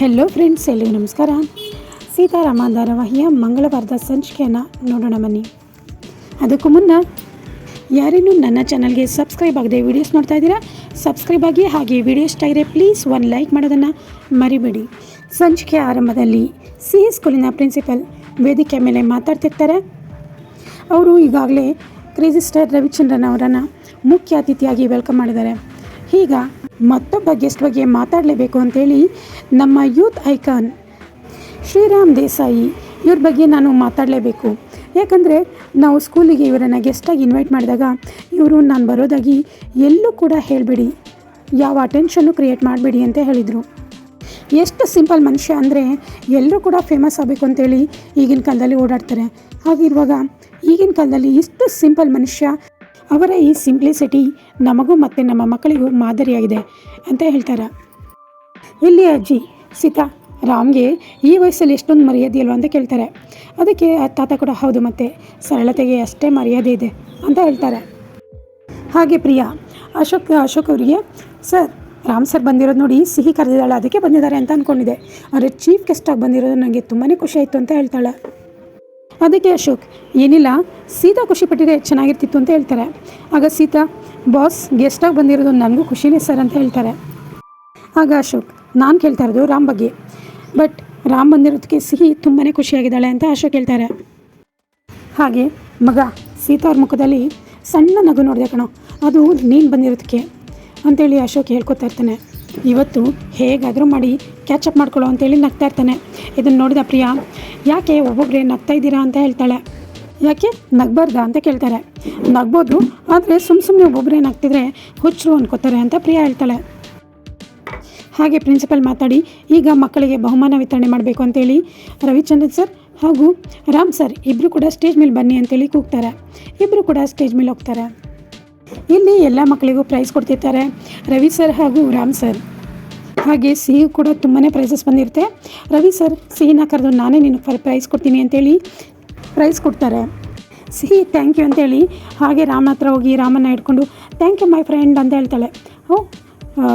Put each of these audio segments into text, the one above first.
Hello friends ಎಲ್ಲಿಗೆ ನಮಸ್ಕಾರ. ಸೀತಾರಾಮ ಧಾರಾವಾಹಿಯ ಮಂಗಳವಾರದ ಸಂಚಿಕೆಯನ್ನು ನೋಡೋಣ ಬನ್ನಿ. ಅದಕ್ಕೂ ಮುನ್ನ ಯಾರೇನು ನನ್ನ ಚಾನಲ್ಗೆ ಸಬ್ಸ್ಕ್ರೈಬ್ ಆಗದೆ ವೀಡಿಯೋಸ್ ನೋಡ್ತಾ ಇದ್ದೀರಾ? ಸಬ್ಸ್ಕ್ರೈಬ್ ಆಗಿ ಹಾಗೆ ವಿಡಿಯೋ ಇಷ್ಟ ಆಗಿದ್ರೆ ಪ್ಲೀಸ್ ಒಂದು ಲೈಕ್ ಮಾಡೋದನ್ನು ಮರಿಬೇಡಿ. ಸಂಚಿಕೆ ಆರಂಭದಲ್ಲಿ ಸಿ ಸ್ಕೂಲಿನ ಪ್ರಿನ್ಸಿಪಲ್ ವೇದಿಕೆ ಮೇಲೆ ಮಾತಾಡ್ತಿರ್ತಾರೆ. ಅವರು ಈಗಾಗಲೇ ಕ್ರೇಜಿ ಸ್ಟಾರ್ ರವಿಚಂದ್ರನ್ ಅವರನ್ನು ಮುಖ್ಯ ಅತಿಥಿಯಾಗಿ ವೆಲ್ಕಮ್ ಮಾಡಿದ್ದಾರೆ. ಈಗ ಮತ್ತೊಬ್ಬ ಗೆಸ್ಟ್ ಬಗ್ಗೆ ಮಾತಾಡಲೇಬೇಕು ಅಂತೇಳಿ ನಮ್ಮ ಯೂತ್ ಐಕಾನ್ ಶ್ರೀರಾಮ್ ದೇಸಾಯಿ ಇವ್ರ ಬಗ್ಗೆ ನಾನು ಮಾತಾಡಲೇಬೇಕು. ಯಾಕಂದರೆ ನಾವು ಸ್ಕೂಲಿಗೆ ಇವರನ್ನು ಗೆಸ್ಟಾಗಿ ಇನ್ವೈಟ್ ಮಾಡಿದಾಗ ಇವರು ನಾನು ಬರೋದಾಗಿ ಎಲ್ಲೂ ಕೂಡ ಹೇಳಬೇಡಿ. ಯಾವ ಅಟೆನ್ಷನ್ನು ಕ್ರಿಯೇಟ್ ಮಾಡಬೇಡಿ ಅಂತ ಹೇಳಿದರು. ಎಷ್ಟು ಸಿಂಪಲ್ ಮನುಷ್ಯ ಅಂದರೆ ಎಲ್ಲರೂ ಕೂಡ ಫೇಮಸ್ ಆಗಬೇಕು ಅಂತೇಳಿ ಈಗಿನ ಕಾಲದಲ್ಲಿ ಓಡಾಡ್ತಾರೆ. ಹಾಗಿರುವಾಗ ಈಗಿನ ಕಾಲದಲ್ಲಿ ಇಷ್ಟು ಸಿಂಪಲ್ ಮನುಷ್ಯ ಅವರ ಈ ಸಿಂಪ್ಲಿಸಿಟಿ ನಮಗೂ ಮತ್ತು ನಮ್ಮ ಮಕ್ಕಳಿಗೂ ಮಾದರಿಯಾಗಿದೆ ಅಂತ ಹೇಳ್ತಾರೆ? ಇಲ್ಲಿ ಅಜ್ಜಿ, ಸೀತಾ, ರಾಮ್ಗೆ ಈ ವಯಸ್ಸಲ್ಲಿ ಎಷ್ಟೊಂದು ಮರ್ಯಾದೆ ಇಲ್ವ ಅಂತ ಕೇಳ್ತಾರೆ. ಅದಕ್ಕೆ ತಾತ ಕೂಡ, ಹೌದು ಮತ್ತು, ಸರಳತೆಗೆ ಅಷ್ಟೇ ಮರ್ಯಾದೆ ಇದೆ ಅಂತ ಹೇಳ್ತಾರೆ. ಹಾಗೆ ಪ್ರಿಯಾ, ಅಶೋಕ್ ಅಶೋಕ್ ಅವರಿಗೆ, ಸರ್, ರಾಮ್ ಸರ್ ಬಂದಿರೋದು ನೋಡಿ ಸಿಹಿ ಕರೆದಿದ್ದಾಳೆ, ಅದಕ್ಕೆ ಬಂದಿದ್ದಾರೆ ಅಂತ ಅಂದ್ಕೊಂಡಿದ್ದೆ ಆದರೆ ಚೀಫ್ ಗೆಸ್ಟಾಗಿ ಬಂದಿರೋದು ನನಗೆ ತುಂಬಾ ಖುಷಿ ಆಯಿತು ಅಂತ ಹೇಳ್ತಾಳೆ. ಅದಕ್ಕೆ ಅಶೋಕ್, ಏನಿಲ್ಲ, ಸೀತಾ ಖುಷಿ ಪಟ್ಟಿದ್ರೆ ಚೆನ್ನಾಗಿರ್ತಿತ್ತು ಅಂತ ಹೇಳ್ತಾರೆ. ಆಗ ಸೀತಾ, ಬಾಸ್ ಗೆಸ್ಟಾಗಿ ಬಂದಿರೋದು ನನಗೂ ಖುಷಿನೇ ಸರ್ ಅಂತ ಹೇಳ್ತಾರೆ. ಆಗ ಅಶೋಕ್, ನಾನು ಕೇಳ್ತಾ ಇರೋದು ರಾಮ್ ಬಗ್ಗೆ. ಬಟ್ ರಾಮ್ ಬಂದಿರೋದಕ್ಕೆ ಸಿಹಿ ತುಂಬಾ ಖುಷಿಯಾಗಿದ್ದಾಳೆ ಅಂತ ಅಶೋಕ್ ಹೇಳ್ತಾರೆ. ಹಾಗೆ ಮಗ ಸೀತಾ ಅವ್ರ ಮುಖದಲ್ಲಿ ಸಣ್ಣ ನಗು ನೋಡಿದೆ ಕಣೋ, ಅದು ನೀನು ಬಂದಿರೋದಕ್ಕೆ. ಅಂತೇಳಿ ಅಶೋಕ್ ಹೇಳ್ಕೊತಾ ಇರ್ತಾನೆ. ಇವತ್ತು ಹೇಗಾದರೂ ಮಾಡಿ ಕ್ಯಾಚಪ್ ಮಾಡ್ಕೊಳ್ಳೋ ಅಂತೇಳಿ ನಗ್ತಾ ಇರ್ತಾನೆ. ಇದನ್ನು ನೋಡಿದ ಪ್ರಿಯಾ, ಯಾಕೆ ಒಬ್ಬೊಬ್ಬರೇ ನಗ್ತಾ ಇದ್ದೀರಾ ಅಂತ ಹೇಳ್ತಾಳೆ. ಯಾಕೆ? ನಗ್ಬಾರ್ದಾ? ಅಂತ ಕೇಳ್ತಾರೆ. ನಗ್ಬೋದು, ಆದರೆ ಸುಮ್ಮ ಸುಮ್ಮನೆ ಒಬ್ಬೊಬ್ಬರೇ ನಗ್ತಿದ್ರೆ ಹುಚ್ಚರು ಅನ್ಕೋತಾರೆ ಅಂತ ಪ್ರಿಯಾ ಹೇಳ್ತಾಳೆ. ಹಾಗೆ ಪ್ರಿನ್ಸಿಪಲ್ ಮಾತಾಡಿ, ಈಗ ಮಕ್ಕಳಿಗೆ ಬಹುಮಾನ ವಿತರಣೆ ಮಾಡಬೇಕು ಅಂತೇಳಿ ರವಿಚಂದ್ರನ್ ಸರ್ ಹಾಗೂ ರಾಮ್ ಸರ್ ಇಬ್ಬರು ಕೂಡ ಸ್ಟೇಜ್ ಮೇಲೆ ಬನ್ನಿ ಅಂತೇಳಿ ಕೂಗ್ತಾರೆ. ಇಬ್ಬರು ಕೂಡ ಸ್ಟೇಜ್ ಮೇಲೆ ಹೋಗ್ತಾರೆ. ಇಲ್ಲಿ ಎಲ್ಲ ಮಕ್ಕಳಿಗೂ ಪ್ರೈಸ್ ಕೊಡ್ತಿರ್ತಾರೆ. ರವಿ ಸರ್ ಹಾಗೂ ರಾಮ್ ಸರ್ ಹಾಗೆ ಸಿಹಿ ಕೂಡ ತುಂಬಾ ಪ್ರೈಸಸ್ ಬಂದಿರುತ್ತೆ. ರವಿ ಸರ್ ಸಿಹಿನ ಕರೆದು ನಾನೇ ನಿನಗೆ ಪ್ರೈಸ್ ಕೊಡ್ತೀನಿ ಅಂತೇಳಿ ಪ್ರೈಸ್ ಕೊಡ್ತಾರೆ. ಸಿಹಿ ಥ್ಯಾಂಕ್ ಯು ಅಂತೇಳಿ ಹಾಗೆ ರಾಮನ ಹತ್ರ ಹೋಗಿ ರಾಮನ್ನ ಹಿಡ್ಕೊಂಡು ಥ್ಯಾಂಕ್ ಯು ಮೈ ಫ್ರೆಂಡ್ ಅಂತ ಹೇಳ್ತಾಳೆ. ಓ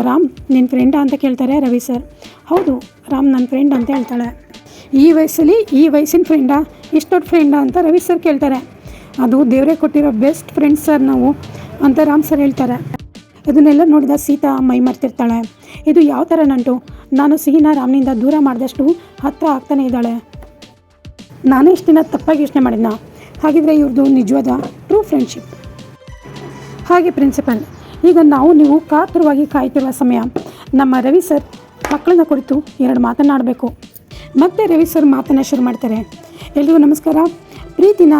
ರಾಮ್ ನಿನ್ನ ಫ್ರೆಂಡಾ ಅಂತ ಕೇಳ್ತಾರೆ ರವಿ ಸರ್ ಹೌದು, ರಾಮ್ ನನ್ನ ಫ್ರೆಂಡ್ ಅಂತ ಹೇಳ್ತಾಳೆ. ಈ ವಯಸ್ಸಲ್ಲಿ ಈ ವಯಸ್ಸಿನ ಫ್ರೆಂಡಾ ಇಷ್ಟು ಫ್ರೆಂಡಾ ಅಂತ ರವಿ ಸರ್ ಕೇಳ್ತಾರೆ. ಅದು ದೇವರೇ ಕೊಟ್ಟಿರೋ ಬೆಸ್ಟ್ ಫ್ರೆಂಡ್ಸ್ ಸರ್ ನಾವು. ಅಂತ ರಾಮ್ ಸರ್ ಹೇಳ್ತಾರೆ. ಇದನ್ನೆಲ್ಲ ನೋಡಿದ ಸೀತಾ ಮೈ ಮರ್ತಿರ್ತಾಳೆ. ಇದು ಯಾವ ಥರ ನಂಟು? ನಾನು ಸಿಹಿನ ರಾಮ್ನಿಂದ ದೂರ ಮಾಡಿದಷ್ಟು ಹತ್ತಿರ ಆಗ್ತಾನೆ ಇದ್ದಾಳೆ. ನಾನೇ ಇಷ್ಟು ದಿನ ತಪ್ಪಾಗಿ ಯೋಚನೆ ಮಾಡಿದ್ನ? ಹಾಗಿದ್ರೆ ಇವ್ರದ್ದು ನಿಜವಾದ ಟ್ರೂ ಫ್ರೆಂಡ್ಶಿಪ್ ಹಾಗೆ ಪ್ರಿನ್ಸಿಪಲ್ ಈಗ ನಾವು ನೀವು ಕಾತುರವಾಗಿ ಕಾಯ್ತಿರುವ ಸಮಯ. ನಮ್ಮ ರವಿ ಸರ್ ಮಕ್ಕಳನ್ನ ಕುರಿತು ಎರಡು ಮಾತನಾಡಬೇಕು ಮತ್ತೆ ರವಿ ಸರ್ ಮಾತನ್ನ ಶುರು ಮಾಡ್ತಾರೆ. ಎಲ್ರಿಗೂ ನಮಸ್ಕಾರ. ಪ್ರೀತಿನ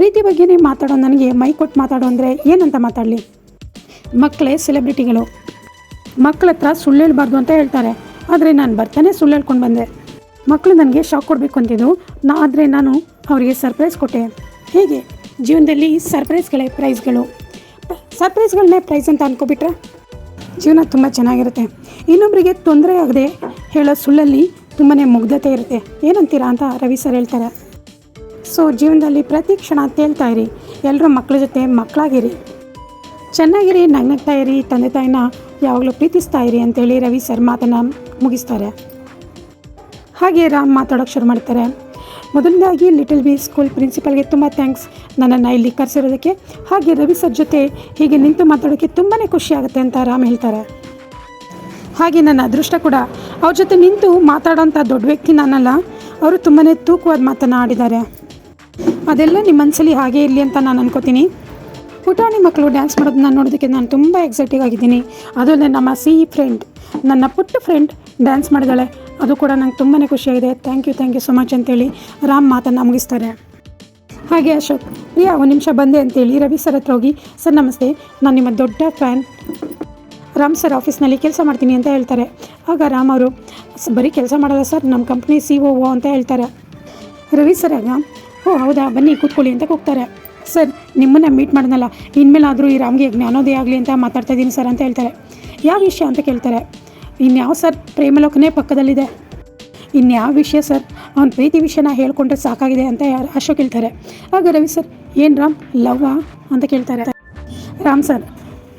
ಪ್ರೀತಿ ಬಗ್ಗೆನೇ ಮಾತಾಡೋ ನನಗೆ ಮೈ ಕೊಟ್ಟು ಮಾತಾಡೋ ಅಂದರೆ ಏನಂತ ಮಾತಾಡಲಿ? ಮಕ್ಕಳೇ ಸೆಲೆಬ್ರಿಟಿಗಳು ಮಕ್ಕಳ ಹತ್ರ ಸುಳ್ಳು ಹೇಳ್ಬಾರ್ದು ಅಂತ ಹೇಳ್ತಾರೆ. ಆದರೆ ನಾನು ಬರ್ತಾನೆ ಸುಳ್ಳು ಹೇಳ್ಕೊಂಡು ಬಂದೆ. ಮಕ್ಕಳು ನನಗೆ ಶಾಕ್ ಕೊಡಬೇಕು ಅಂತಿದ್ದು ನಾ ಆದರೆ ನಾನು ಅವರಿಗೆ ಸರ್ಪ್ರೈಸ್ ಕೊಟ್ಟೆ. ಹೇಗೆ? ಜೀವನದಲ್ಲಿ ಸರ್ಪ್ರೈಸ್ಗಳೇ ಪ್ರೈಸ್ಗಳು ಸರ್ಪ್ರೈಸ್ಗಳನ್ನೇ ಪ್ರೈಸ್ ಅಂತ ಅಂದ್ಕೊಬಿಟ್ರೆ ಜೀವನ ತುಂಬ ಚೆನ್ನಾಗಿರುತ್ತೆ. ಇನ್ನೊಬ್ಬರಿಗೆ ತೊಂದರೆ ಆಗದೆ ಹೇಳೋ ಸುಳ್ಳಲ್ಲಿ ತುಂಬಾ ಮುಗ್ಧತೆ ಇರುತ್ತೆ. ಏನಂತೀರಾ ಅಂತ ರವಿ ಸರ್ ಹೇಳ್ತಾರೆ. ಸೊ ಜೀವನದಲ್ಲಿ ಪ್ರತಿ ಕ್ಷಣ ತೇಲ್ತಾ ಇರಿ. ಎಲ್ಲರೂ ಮಕ್ಕಳ ಜೊತೆ ಮಕ್ಕಳಾಗಿರಿ. ಚೆನ್ನಾಗಿರಿ, ನಗ್ನಗ್ತಾ ಇರಿ, ತಂದೆ ತಾಯಿನ ಯಾವಾಗಲೂ ಪ್ರೀತಿಸ್ತಾ ಇರಿ ಅಂತೇಳಿ ರವಿ ಸರ್ ಮಾತನ್ನು ಮುಗಿಸ್ತಾರೆ. ಹಾಗೆ ರಾಮ್ ಮಾತಾಡೋಕ್ಕೆ ಶುರು ಮಾಡ್ತಾರೆ. ಮೊದಲನೇದಾಗಿ ಲಿಟಲ್ ಬಿ ಸ್ಕೂಲ್ ಪ್ರಿನ್ಸಿಪಲ್ಗೆ ತುಂಬ ಥ್ಯಾಂಕ್ಸ್ ನನ್ನನ್ನು ಇಲ್ಲಿ ಕರೆಸಿರೋದಕ್ಕೆ. ಹಾಗೆ ರವಿ ಸರ್ ಜೊತೆ ಹೀಗೆ ನಿಂತು ಮಾತಾಡೋಕ್ಕೆ ತುಂಬಾ ಖುಷಿ ಆಗುತ್ತೆ ಅಂತ ರಾಮ್ ಹೇಳ್ತಾರೆ. ಹಾಗೆ ನನ್ನ ಅದೃಷ್ಟ ಕೂಡ. ಅವ್ರ ಜೊತೆ ನಿಂತು ಮಾತಾಡೋಂಥ ದೊಡ್ಡ ವ್ಯಕ್ತಿ ನಾನಲ್ಲ. ಅವರು ತುಂಬಾ ತೂಕವಾದ ಮಾತನ್ನು ಆಡಿದ್ದಾರೆ. ಅದೆಲ್ಲ ನಿಮ್ಮ ಮನಸ್ಸಲ್ಲಿ ಹಾಗೆ ಇರಲಿ ಅಂತ ನಾನು ಅನ್ಕೋತೀನಿ. ಪುಟಾಣಿ ಮಕ್ಕಳು ಡ್ಯಾನ್ಸ್ ಮಾಡೋದನ್ನ ನೋಡೋದಕ್ಕೆ ನಾನು ತುಂಬ ಎಕ್ಸೈಟಿಂಗ್ ಆಗಿದ್ದೀನಿ. ಅದು ಅಲ್ಲದೆ ನಮ್ಮ ಸಿ ಫ್ರೆಂಡ್ ನನ್ನ ಪುಟ್ಟ ಫ್ರೆಂಡ್ ಡ್ಯಾನ್ಸ್ ಮಾಡಿದಾಳೆ. ಅದು ಕೂಡ ನಂಗೆ ತುಂಬಾ ಖುಷಿಯಾಗಿದೆ thank you thank you so much ಅಂತೇಳಿ ರಾಮ್ ಮಾತನ್ನು ಮುಗಿಸ್ತಾರೆ. ಹಾಗೆ ಅಶೋಕ್, ಪ್ರಿಯಾ, ಒಂದು ನಿಮಿಷ ಬಂದೆ ಅಂತೇಳಿ ರವಿ ಸರ್ ಹತ್ರ ಹೋಗಿ, ಸರ್ ನಮಸ್ತೆ, ನಾನು ನಿಮ್ಮ ದೊಡ್ಡ ಫ್ಯಾನ್ ರಾಮ್ ಸರ್ ಆಫೀಸ್ನಲ್ಲಿ ಕೆಲಸ ಮಾಡ್ತೀನಿ ಅಂತ ಹೇಳ್ತಾರೆ. ಆಗ ರಾಮ್ ಅವರು "ಸ- ಬರೀ ಕೆಲಸ ಮಾಡಲ್ಲ ಸರ್ ನಮ್ಮ ಕಂಪ್ನಿ ಸಿ ಒ ಅಂತ ಹೇಳ್ತಾರೆ. ರವಿ ಸರ್ ಆಗ ಓ, ಹೌದಾ? ಬನ್ನಿ, ಕೂತ್ಕೊಳ್ಳಿ ಅಂತ ಕೂಗ್ತಾರೆ. ಸರ್, ನಿಮ್ಮನ್ನು ಮೀಟ್ ಮಾಡಿದ್ನಲ್ಲ ಇನ್ಮೇಲಾದರೂ ಈ ರಾಮ್ಗೆ ಜ್ಞಾನೋದಯ ಆಗಲಿ ಅಂತ ಮಾತಾಡ್ತಾ ಇದ್ದೀನಿ ಸರ್ ಅಂತ ಹೇಳ್ತಾರೆ. ಯಾವ ವಿಷಯ ಅಂತ ಕೇಳ್ತಾರೆ? ಇನ್ಯಾವ ಸರ್ ಪ್ರೇಮಲೋಕನೇ ಪಕ್ಕದಲ್ಲಿದೆ? ಇನ್ಯಾವ ವಿಷಯ ಸರ್? ಅವ್ನ ಪ್ರೀತಿ ವಿಷಯನ ಹೇಳ್ಕೊಂಡ್ರೆ ಸಾಕಾಗಿದೆ ಅಂತ ಅಶೋಕ್ ಹೇಳ್ತಾರೆ ಆಗ ರವಿ ಸರ್, ಏನು ರಾಮ್? ಲವ್ವಾ ಅಂತ ಕೇಳ್ತಾರೆ. ರಾಮ್ ಸರ್,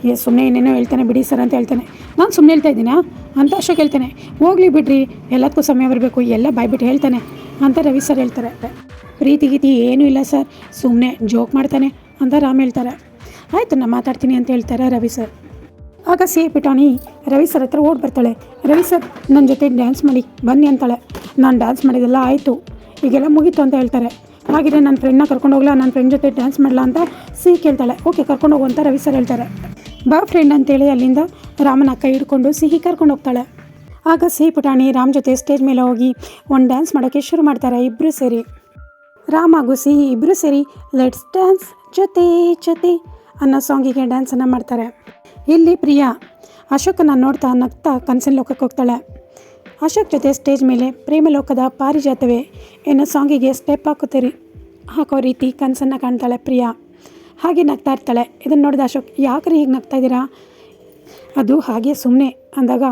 ಏ ಸುಮ್ಮನೆ ಏನೇನೋ ಹೇಳ್ತಾನೆ ಬಿಡಿ ಸರ್ ಅಂತ ಹೇಳ್ತಾನೆ. ನಾನು ಸುಮ್ಮನೆ ಹೇಳ್ತಾ ಇದ್ದೀನಾ? ಅಂತ ಅಶೋಕ್ ಹೇಳ್ತಾನೆ ಹೋಗ್ಲಿ ಬಿಡ್ರಿ ಎಲ್ಲದಕ್ಕೂ ಸಮಯ ಬರಬೇಕು, ಎಲ್ಲ ಬಾಯ್ಬಿಟ್ಟು ಹೇಳ್ತಾನೆ ಅಂತ ರವಿ ಸರ್ ಹೇಳ್ತಾರೆ. ಪ್ರೀತಿ ಗೀತಿ ಏನೂ ಇಲ್ಲ ಸರ್. ಸುಮ್ಮನೆ ಜೋಕ್ ಮಾಡ್ತಾನೆ ಅಂತ ರಾಮ್ ಹೇಳ್ತಾರೆ. ಆಯಿತು ನಾನು ಮಾತಾಡ್ತೀನಿ ಅಂತ ಹೇಳ್ತಾರೆ ರವಿ ಸರ್. ಆಗ ಸಿ ಎ ಪಿಟಾಣಿ ರವಿ ಸರ್ ಹತ್ರ ಓಡಿ ಬರ್ತಾಳೆ. ರವಿ ಸರ್ ನನ್ನ ಜೊತೆ ಡ್ಯಾನ್ಸ್ ಮಾಡಿ, ಬನ್ನಿ ಅಂತಾಳೆ. ನಾನು ಡ್ಯಾನ್ಸ್ ಮಾಡಿದೆಲ್ಲ ಆಯಿತು. ಈಗೆಲ್ಲ ಮುಗೀತು ಅಂತ ಹೇಳ್ತಾರೆ. ಹಾಗಿದ್ರೆ ನನ್ನ ಫ್ರೆಂಡ್ನ ಕರ್ಕೊಂಡು ಹೋಗ್ಲಾ ನನ್ನ ಫ್ರೆಂಡ್ ಜೊತೆ ಡ್ಯಾನ್ಸ್ ಮಾಡಲಾ ಅಂತ ಸಿ ಕೇಳ್ತಾಳೆ. ಓಕೆ ಕರ್ಕೊಂಡು ಹೋಗು ಅಂತ ರವಿ ಸರ್ ಹೇಳ್ತಾರೆ. ಬಾ ಫ್ರೆಂಡ್ ಅಂತೇಳಿ ಅಲ್ಲಿಂದ ರಾಮನ ಕೈ ಹಿಡ್ಕೊಂಡು ಸಿಹಿ ಕರ್ಕೊಂಡು ಹೋಗ್ತಾಳೆ. ಆಗ ಸಿಹಿ ಪುಟಾಣಿ ರಾಮ್ ಜೊತೆ ಸ್ಟೇಜ್ ಮೇಲೆ ಹೋಗಿ ಒಂದು ಡ್ಯಾನ್ಸ್ ಮಾಡೋಕ್ಕೆ ಶುರು ಮಾಡ್ತಾರೆ ಇಬ್ಬರು ಸೇರಿ. ರಾಮ್ ಹಾಗೂ ಸಿಹಿ ಇಬ್ಬರು ಸೇರಿ ಲೆಟ್ಸ್ ಡ್ಯಾನ್ಸ್ ಜೊತೆ ಜೊತೆ ಅನ್ನೋ ಸಾಂಗಿಗೆ ಡ್ಯಾನ್ಸನ್ನು ಮಾಡ್ತಾರೆ. ಇಲ್ಲಿ ಪ್ರಿಯಾ ಅಶೋಕನ ನೋಡ್ತಾ ನಗ್ತಾ ಕನಸಿನ ಲೋಕಕ್ಕೆ ಹೋಗ್ತಾಳೆ. ಅಶೋಕ್ ಜೊತೆ ಸ್ಟೇಜ್ ಮೇಲೆ ಪ್ರೇಮಲೋಕದ ಪಾರಿಜಾತವೇ ಎನ್ನೋ ಸಾಂಗಿಗೆ ಸ್ಟೆಪ್ ಹಾಕುತ್ತೀರಿ, ಹಾಕೋ ರೀತಿ ಕನಸನ್ನು ಕಾಣ್ತಾಳೆ ಪ್ರಿಯಾ. ಹಾಗೆ ನಗ್ತಾ ಇರ್ತಾಳೆ. ಇದನ್ನು ನೋಡಿದ ಅಶೋಕ್, ಯಾಕ್ರಿ ಹೀಗೆ ನಗ್ತಾ ಇದ್ದೀರಾ? ಅದು ಹಾಗೆ ಸುಮ್ಮನೆ ಅಂದಾಗ,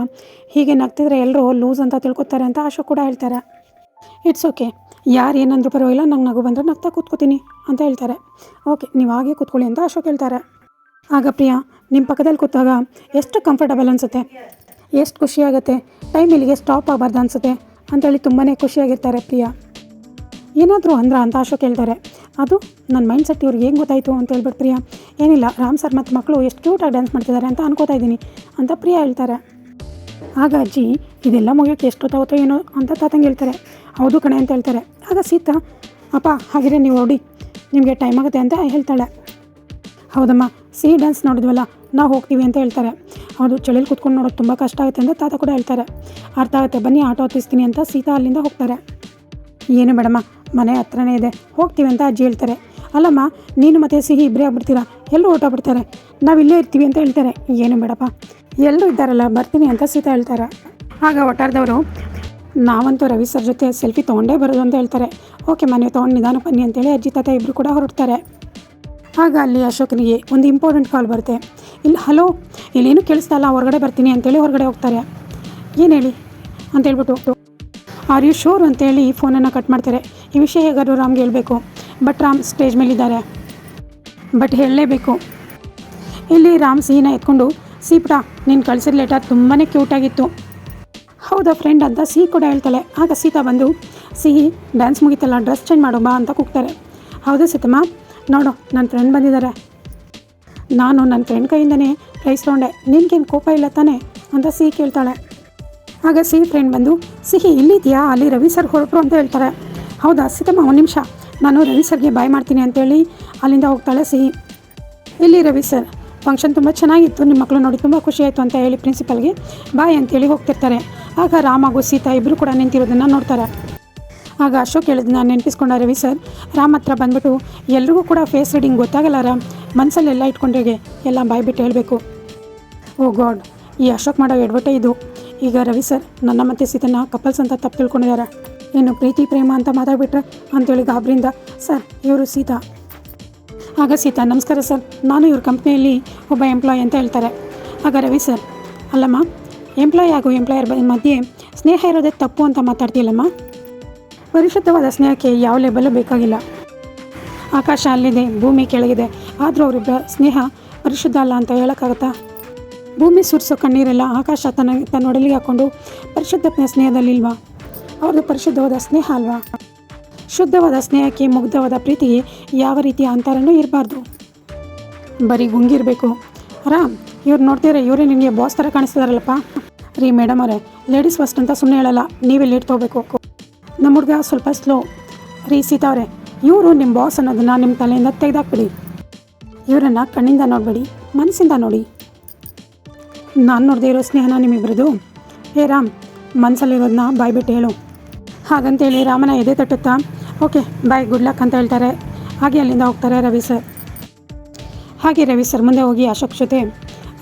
ಹೀಗೆ ನಗ್ತಿದ್ರೆ ಎಲ್ಲರೂ ಲೂಸ್ ಅಂತ ತಿಳ್ಕೊತಾರೆ ಅಂತ ಅಶೋಕ್ ಕೂಡ ಹೇಳ್ತಾರೆ. ಇಟ್ಸ್ ಓಕೆ ಯಾರು ಏನಂದ್ರೂ ಪರವಾಗಿಲ್ಲ, ನಂಗೆ ನಗು ಬಂದರೆ ನಗ್ತಾ ಕೂತ್ಕೋತೀನಿ ಅಂತ ಹೇಳ್ತಾರೆ. ಓಕೆ, ನೀವು ಹಾಗೆ ಕೂತ್ಕೊಳ್ಳಿ ಅಂತ ಅಶೋಕ್ ಹೇಳ್ತಾರೆ. ಆಗ ಪ್ರಿಯಾ ನಿಮ್ಮ ಪಕ್ಕದಲ್ಲಿ ಕೂತಾಗ ಎಷ್ಟು ಕಂಫರ್ಟಬಲ್ ಅನಿಸುತ್ತೆ? ಎಷ್ಟು ಖುಷಿಯಾಗುತ್ತೆ ಟೈಮ್ ಇಲ್ಲಿಗೆ ಸ್ಟಾಪ್ ಆಗಬಾರ್ದು ಅನಿಸುತ್ತೆ? ಅಂತೇಳಿ ತುಂಬಾ ಖುಷಿಯಾಗಿರ್ತಾರೆ ಪ್ರಿಯಾ. ಏನಾದರೂ ಅಂದ್ರ ಅಂತ ಅಶೋಕ್ ಹೇಳ್ತಾರೆ. ಅದು ನನ್ನ ಮೈಂಡ್ ಸೆಟ್ ಇವ್ರಿಗೆ ಹೆಂಗೆ ಗೊತ್ತಾಯಿತು ಅಂತ ಹೇಳ್ಬಿಟ್ಟು ಪ್ರಿಯಾ, ಏನಿಲ್ಲ, ರಾಮ್ ಸರ್ ಮತ್ತು ಮಕ್ಕಳು ಎಷ್ಟು ಕ್ಯೂಟಾಗಿ ಡ್ಯಾನ್ಸ್ ಮಾಡ್ತಿದ್ದಾರೆ ಅಂತ ಅನ್ಕೋತಾ ಇದ್ದೀನಿ ಅಂತ ಪ್ರಿಯಾ ಹೇಳ್ತಾರೆ. ಆಗ ಅಜ್ಜಿ, ಇದೆಲ್ಲ ಮುಗಿಯೋಕ್ಕೆ ಎಷ್ಟು ಹೊತ್ತಾಗುತ್ತೋ ಏನೋ ಅಂತ ತಾತಂಗೆ ಹೇಳ್ತಾರೆ. ಹೌದು ಕಣೆ ಅಂತ ಹೇಳ್ತಾರೆ. ಆಗ ಸೀತಾ, ಅಪ್ಪ, ಹಾಗಿದ್ರೆ ನೀವು ಓಡಿ ನಿಮಗೆ ಟೈಮ್ ಆಗುತ್ತೆ ಅಂತ ಹೇಳ್ತಾಳೆ. ಹೌದಮ್ಮ ಸಿ ಡ್ಯಾನ್ಸ್ ನೋಡಿದ್ವಲ್ಲ, ನಾವು ಹೋಗ್ತೀವಿ ಅಂತ ಹೇಳ್ತಾರೆ. ಹೌದು, ಚಳಿಲಿ ಕುತ್ಕೊಂಡು ನೋಡೋದು ತುಂಬ ಕಷ್ಟ ಆಗುತ್ತೆ ಅಂತ ತಾತ ಕೂಡ ಹೇಳ್ತಾರೆ. ಅರ್ಥ ಆಗುತ್ತೆ, ಬನ್ನಿ ಆಟೋ ಹತ್ತಿಸ್ತೀನಿ ಅಂತ ಸೀತಾ ಅಲ್ಲಿಂದ ಹೋಗ್ತಾರೆ. ಏನು ಮೇಡಮ್ಮ ಮನೆ ಹತ್ರನೇ ಇದೆ, ಹೋಗ್ತೀವಿ ಅಂತ ಅಜ್ಜಿ ಹೇಳ್ತಾರೆ. ಅಲ್ಲಮ್ಮ, ನೀನು ಮತ್ತೆ ಸಿಹಿ ಇಬ್ಬರೇ ಆಗ್ಬಿಡ್ತೀರಾ? ಎಲ್ಲರೂ ಬಿಡ್ತಾರೆ. ನಾವು ಇಲ್ಲೇ ಇರ್ತೀವಿ ಅಂತ ಹೇಳ್ತಾರೆ. ಏನು ಬೇಡಪ್ಪ ಎಲ್ಲರೂ ಇದ್ದಾರಲ್ಲ, ಬರ್ತೀನಿ ಅಂತ ಸೀತಾ ಹೇಳ್ತಾರೆ. ಆಗ ಒಟ್ಟಾರದವರು ನಾವಂತೂ ರವಿ ಸರ್ ಜೊತೆ ಸೆಲ್ಫಿ ತೊಗೊಂಡೇ ಬರೋದು ಅಂತ ಹೇಳ್ತಾರೆ. ಓಕೆ ಮನೆ, ತೊಗೊಂಡು ನಿಧಾನ ಬನ್ನಿ ಅಂತೇಳಿ ಅಜ್ಜಿ, ತಾತ ಇಬ್ಬರು ಕೂಡ ಹೊರಡ್ತಾರೆ. ಆಗ ಅಲ್ಲಿ ಅಶೋಕನಿಗೆ ಒಂದು ಇಂಪಾರ್ಟೆಂಟ್ ಕಾಲ್ ಬರುತ್ತೆ. ಇಲ್ಲಿ ಹಲೋ ಇಲ್ಲೇನು ಕೇಳಿಸ್ತಾ ಇಲ್ಲ, ಹೊರಗಡೆ ಬರ್ತೀನಿ ಅಂತೇಳಿ ಹೊರಗಡೆ ಹೋಗ್ತಾರೆ. ಏನು ಹೇಳಿ? ಅಂತ ಹೇಳ್ಬಿಟ್ಟು ಆರ್ ಯು ಶೋರ್ ಅಂತೇಳಿ ಫೋನನ್ನು ಕಟ್ ಮಾಡ್ತಾರೆ. ಈ ವಿಷಯ ಹೇಗಾದ್ರು ರಾಮ್ಗೆ ಹೇಳಬೇಕು. ಬಟ್ ರಾಮ್ ಸ್ಟೇಜ್ ಮೇಲಿದ್ದಾರೆ ಬಟ್ ಹೇಳಲೇಬೇಕು. ಇಲ್ಲಿ ರಾಮ್ ಸಿಹಿನ ಎತ್ಕೊಂಡು ಸೀಪ್ಟಾ ನೀನು ಕಳಿಸಿದ ಲೆಟರ್ ತುಂಬಾ ಕ್ಯೂಟಾಗಿತ್ತು ಹೌದಾ ಫ್ರೆಂಡ್ ಅಂತ ಸಿಹಿ ಕೂಡ ಹೇಳ್ತಾಳೆ. ಆಗ ಸೀತಾ ಬಂದು, ಸಿಹಿ ಡ್ಯಾನ್ಸ್ ಮುಗಿತಲ್ಲ ಡ್ರೆಸ್ ಚೇಂಜ್ ಮಾಡು ಬಾ ಅಂತ ಕೂಗ್ತಾರೆ. ಹೌದಾ ಸೀತಮ್ಮ, ನೋಡು ನನ್ನ ಫ್ರೆಂಡ್ ಬಂದಿದ್ದಾರೆ ನಾನು ನನ್ನ ಫ್ರೆಂಡ್ ಕೈಯಿಂದನೇ ಪ್ರೈಸ್ ತೊಗೊಂಡೆ. ನಿನ್ಗೇನು ಕೋಪ ಇಲ್ಲ ತಾನೆ? ಅಂತ ಸಿಹಿ ಕೇಳ್ತಾಳೆ. ಆಗ ಸಿಹಿ ಫ್ರೆಂಡ್ ಬಂದು, ಸಿಹಿ ಇಲ್ಲಿದೆಯಾ? ಅಲ್ಲಿ ರವಿ ಸರ್ ಹೊರಟರು ಅಂತ ಹೇಳ್ತಾರೆ. ಹೌದಾ ಸೀತಮ್ಮ, ಒಂದು ನಿಮಿಷ. ನಾನು ರವಿ ಸರ್ಗೆ ಬಾಯ್ ಮಾಡ್ತೀನಿ ಅಂತೇಳಿ ಅಲ್ಲಿಂದ ಹೋಗ್ತಾಳೆ ಸಿಹಿ. ಇಲ್ಲಿ ರವಿ ಸರ್ ಫಂಕ್ಷನ್ ತುಂಬ ಚೆನ್ನಾಗಿತ್ತು. ನಿಮ್ಮ ಮಕ್ಕಳು ನೋಡಿ ತುಂಬ ಖುಷಿ ಆಯಿತು ಅಂತ ಹೇಳಿ ಪ್ರಿನ್ಸಿಪಲ್ಗೆ ಬಾಯ್ ಅಂತೇಳಿ ಹೋಗ್ತಿರ್ತಾರೆ. ಆಗ ರಾಮ ಹಾಗೂ ಸೀತಾ ಇಬ್ಬರು ಕೂಡ ನಿಂತಿರೋದನ್ನು ನೋಡ್ತಾರೆ. ಆಗ ಅಶೋಕ್ ಹೇಳಿದ್ನ ನೆನಪಿಸ್ಕೊಂಡ ರವಿ ಸರ್, ರಾಮ್ ಹತ್ರ ಬಂದ್ಬಿಟ್ಟು ಎಲ್ರಿಗೂ ಕೂಡ ಫೇಸ್ ರೀಡಿಂಗ್ ಗೊತ್ತಾಗಲ್ಲ ರಾಮ್ ಮನಸ್ಸಲ್ಲೆಲ್ಲ ಇಟ್ಕೊಂಡ್ರಿಗೆ ಎಲ್ಲ ಬಾಯ್ಬಿಟ್ಟು ಹೇಳಬೇಕು. ಓ ಗಾಡ್, ಈ ಅಶೋಕ್ ಮಾಡೋ ಎಡವಟ್ಟೆ ಇದು. ಈಗ ರವಿ ಸರ್, ನನ್ನ ಮತ್ತೆ ಸೀತನ ಕಪಲ್ಸ್ ಅಂತ ತಪ್ಪು ತಿಳ್ಕೊಂಡಿದ್ದಾರೆ. ಏನು ಪ್ರೀತಿ, ಪ್ರೇಮ ಅಂತ ಮಾತಾಡ್ಬಿಟ್ರೆ ಅಂತೇಳಿ ಗಾಬ್ರಿಂದ ಸರ್, ಇವರು ಸೀತಾ. ಆಗ ಸೀತಾ, ನಮಸ್ಕಾರ ಸರ್, ನಾನು ಇವ್ರ ಕಂಪ್ನಿಯಲ್ಲಿ ಒಬ್ಬ ಎಂಪ್ಲಾಯ್ ಅಂತ ಹೇಳ್ತಾರೆ. ಆಗ ರವಿ ಸರ್, ಅಲ್ಲಮ್ಮ ಎಂಪ್ಲಾಯ್ ಹಾಗೂ ಎಂಪ್ಲಾಯರ್ ಮಧ್ಯೆ ಸ್ನೇಹ ಇರೋದೇ ತಪ್ಪು ಅಂತ ಮಾತಾಡ್ತಿಲ್ಲಮ್ಮ ಪರಿಶುದ್ಧವಾದ ಸ್ನೇಹಕ್ಕೆ ಯಾವ ಲೇಬಲ್ಲೂ ಬೇಕಾಗಿಲ್ಲ. ಆಕಾಶ ಅಲ್ಲಿದೆ, ಭೂಮಿ ಕೆಳಗಿದೆ. ಆದರೂ ಅವರಿಬ್ಬರ ಸ್ನೇಹ ಪರಿಶುದ್ಧ ಅಲ್ಲ ಅಂತ ಹೇಳೋಕ್ಕಾಗತ್ತಾ? ಭೂಮಿ ಸುರಿಸೋ ಕಣ್ಣೀರೆಲ್ಲ ಆಕಾಶ ತನ್ನ ತನ್ನ ಒಡಲಿಗೆ ಹಾಕ್ಕೊಂಡು ಪರಿಶುದ್ಧ ಸ್ನೇಹದಲ್ಲಿಲ್ವಾ ಅವ್ರದ್ದು ಪರಿಶುದ್ಧವಾದ ಸ್ನೇಹ ಅಲ್ವಾ? ಶುದ್ಧವಾದ ಸ್ನೇಹಕ್ಕೆ ಮುಗ್ಧವಾದ ಪ್ರೀತಿಗೆ ಯಾವ ರೀತಿಯ ಅಂತರನೂ ಇರಬಾರ್ದು. ಬರೀ ಗುಂಗಿರಬೇಕು. ರಾಮ್, ಇವ್ರು ನೋಡ್ತೀರಾ ಇವರೇ ನಿನಗೆ ಬಾಸ್ ಥರ ಕಾಣಿಸ್ತಿದಾರಲ್ಲಪ್ಪ. ರೀ ಮೇಡಮ್ ಅವರೇ ಲೇಡೀಸ್ ಫಸ್ಟ್ ಅಂತ ಸುಮ್ಮನೆ ಹೇಳಲ್ಲ, ನೀವೇ ಲೇಟ್ ತೊಗೋಬೇಕು ನಮ್ಮ ಹುಡುಗ ಸ್ವಲ್ಪ ಸ್ಲೋ ರೀ ಸೀತಾ ಅವರೇ, ಇವರು ನಿಮ್ಮ ಬಾಸ್ ಅನ್ನೋದನ್ನು ನಿಮ್ಮ ತಲೆಯಿಂದ ತೆಗೆದಾಕ್ಬಿಡಿ. ಇವರನ್ನು ಕಣ್ಣಿಂದ ನೋಡಬೇಡಿ ಮನಸ್ಸಿಂದ ನೋಡಿ. ನಾನು ನೋಡದೇ ಇರೋ ಸ್ನೇಹನ ನಿಮ್ಮಿಬ್ಬರದು ಏ ರಾಮ್ ಮನಸ್ಸಲ್ಲಿರೋದನ್ನ ಬಾಯ್ಬಿಟ್ಟು ಹೇಳು. ಹಾಗಂತೇಳಿ ರಾಮನ ಎದೆ ತಟ್ಟುತ್ತಾ, ಓಕೆ, ಬಾಯ್, ಗುಡ್ ಲಕ್ ಅಂತ ಹೇಳ್ತಾರೆ. ಹಾಗೆ ಅಲ್ಲಿಂದ ಹೋಗ್ತಾರೆ ರವಿ ಸರ್. ಹಾಗೆ ರವಿ ಸರ್ ಮುಂದೆ ಹೋಗಿ ಅಶೋಕ್ ಜೊತೆ,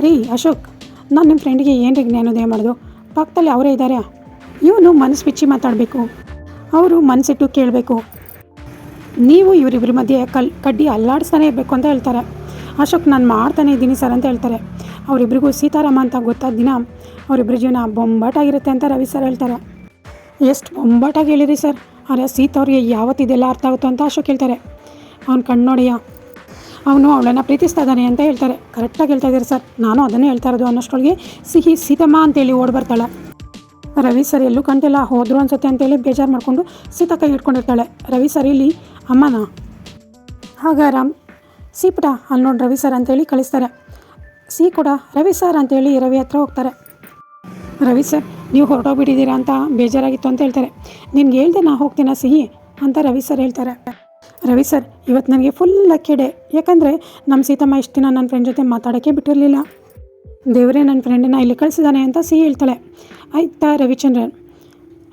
ರೀ, ಅಶೋಕ್ ನಾನು ನಿಮ್ಮ ಫ್ರೆಂಡಿಗೆ ಏನು ಜ್ಞಾನೋದಯ ಮಾಡೋದು? ಪಕ್ಕದಲ್ಲಿ ಅವರೇ ಇದ್ದಾರೆ ಇವನು ಮನಸ್ಸು ಬಿಚ್ಚಿ ಮಾತಾಡಬೇಕು. ಅವರು ಮನಸ್ಸಿಟ್ಟು ಕೇಳಬೇಕು. ನೀವು ಇವರಿಬ್ಬರ ಮಧ್ಯೆ ಕಲ್, ಕಡ್ಡಿ ಅಲ್ಲಾಡಿಸ್ತಾನೆ ಇರಬೇಕು ಅಂತ ಹೇಳ್ತಾರೆ. ಅಶೋಕ್, ನಾನು ಮಾಡ್ತಾನೆ ಇದ್ದೀನಿ ಸರ್ ಅಂತ ಹೇಳ್ತಾರೆ. ಅವರಿಬ್ಬರಿಗೂ ಸೀತಾರಾಮ ಅಂತ ಗೊತ್ತಾದ ದಿನ ಅವರಿಬ್ಬರ ಜೀವನ ಬೊಂಬಾಟಾಗಿರುತ್ತೆ ಅಂತ ರವಿ ಸರ್ ಹೇಳ್ತಾರೆ. ಎಷ್ಟು ಬೊಂಬಾಟಾಗಿ ಹೇಳಿರಿ ಸರ್? ಆದರೆ ಸೀತಾ ಅವ್ರಿಗೆ ಯಾವತ್ತಿದೆಲ್ಲ ಅರ್ಥ ಆಗುತ್ತೋ ಅಂತ ಅಶೋಕ್ ಹೇಳ್ತಾರೆ. ಅವ್ನು ಕಣ್ಣು ಅವನು ಅವಳನ್ನು ಪ್ರೀತಿಸ್ತಾ ಇದ್ದಾನೆ ಅಂತ ಹೇಳ್ತಾರೆ. ಕರೆಕ್ಟಾಗಿ ಹೇಳ್ತಾ ಇದ್ದಾರೆ ಸರ್. ನಾನು ಅದನ್ನೇ ಹೇಳ್ತಾ ಇರೋದು ಅನ್ನೋಷ್ಟೊಳಗೆ ಸಿಹಿ ಸೀತಮ್ಮ ಅಂತೇಳಿ ಓಡಿ ಬರ್ತಾಳೆ. ರವಿ ಸರ್ ಎಲ್ಲೂ ಕಂಟಿಲ್ಲ ಹೋದ್ರು ಅನ್ಸುತ್ತೆ ಅಂತೇಳಿ ಬೇಜಾರು ಮಾಡಿಕೊಂಡು ಸೀತಾ ಕೈ ಹಿಡ್ಕೊಂಡಿರ್ತಾಳೆ. ರವಿ ಸರ್ ಇಲ್ಲಿ, ಅಮ್ಮನ? ಹಾಗ ರಾಮ್ ಸಿ ಪುಟ ಅಲ್ಲಿ ನೋಡಿ ರವಿ ಸರ್ ಅಂತೇಳಿ ಕಳಿಸ್ತಾರೆ. ಸಿ ಕೂಡ ರವಿ ಸರ್ ಅಂತೇಳಿ ರವಿ ಹತ್ರ ಹೋಗ್ತಾರೆ. ರವಿ ಸರ್, ನೀವು ಹೊರಟೋಗ್ಬಿಟ್ಟಿದ್ದೀರಾ ಅಂತ ಬೇಜಾರಾಗಿತ್ತು ಅಂತ ಹೇಳ್ತಾರೆ. ನಿನ್ಗೆ ಹೇಳ್ದೆ ನಾ ಹೋಗ್ತೀನ ಸಿಹಿ? ಅಂತ ರವಿ ಸರ್ ಹೇಳ್ತಾರೆ. ರವಿ ಸರ್ ಇವತ್ತು ನನಗೆ ಫುಲ್ ಲಕ್ಕಿಡೆ ಯಾಕಂದರೆ ನಮ್ಮ ಸೀತಮ್ಮ ಇಷ್ಟು ದಿನ ನನ್ನ ಫ್ರೆಂಡ್ ಜೊತೆ ಮಾತಾಡೋಕ್ಕೆ ಬಿಟ್ಟಿರಲಿಲ್ಲ. ದೇವರೇ ನನ್ನ ಫ್ರೆಂಡನ್ನ ಇಲ್ಲಿ ಕಳಿಸಿದ್ದಾನೆ ಅಂತ ಸಿ ಹೇಳ್ತಾಳೆ. ಆಯ್ತಾ ರವಿಚಂದ್ರನ್?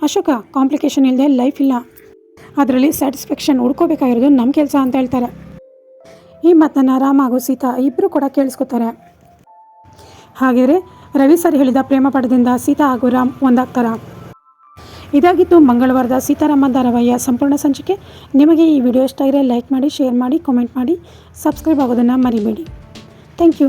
ಅಶೋಕ ಕಾಂಪ್ಲಿಕೇಶನ್ ಇಲ್ಲದೆ ಲೈಫ್ ಇಲ್ಲ. ಅದರಲ್ಲಿ ಸ್ಯಾಟಿಸ್ಫ್ಯಾಕ್ಷನ್ ಹುಡ್ಕೋಬೇಕಾಗಿರೋದು ನಮ್ಮ ಕೆಲಸ ಅಂತ ಹೇಳ್ತಾರೆ. ಈ ಮಾತನ್ನು ರಾಮ ಹಾಗೂ ಸೀತಾ ಇಬ್ಬರು ಕೂಡ ಕೇಳಿಸ್ಕೊತಾರೆ. ಹಾಗಿದ್ರೆ ರವಿ ಸರ್ ಹೇಳಿದ ಪ್ರೇಮ ಪಡದಿಂದ ಸೀತಾ ಹಾಗೂ ರಾಮ್ ಒಂದಾಗ್ತಾರ? ಇದಾಗಿತ್ತು ಮಂಗಳವಾರದ ಸೀತಾರಾಮ ಧಾರಾವಾಹಿಯ ಸಂಪೂರ್ಣ ಸಂಚಿಕೆ. ನಿಮಗೆ ಈ ವಿಡಿಯೋ ಇಷ್ಟ ಇದ್ದರೆ ಲೈಕ್ ಮಾಡಿ ಶೇರ್ ಮಾಡಿ ಕಾಮೆಂಟ್ ಮಾಡಿ ಸಬ್ಸ್ಕ್ರೈಬ್ ಆಗೋದನ್ನು ಮರಿಬೇಡಿ. Thank you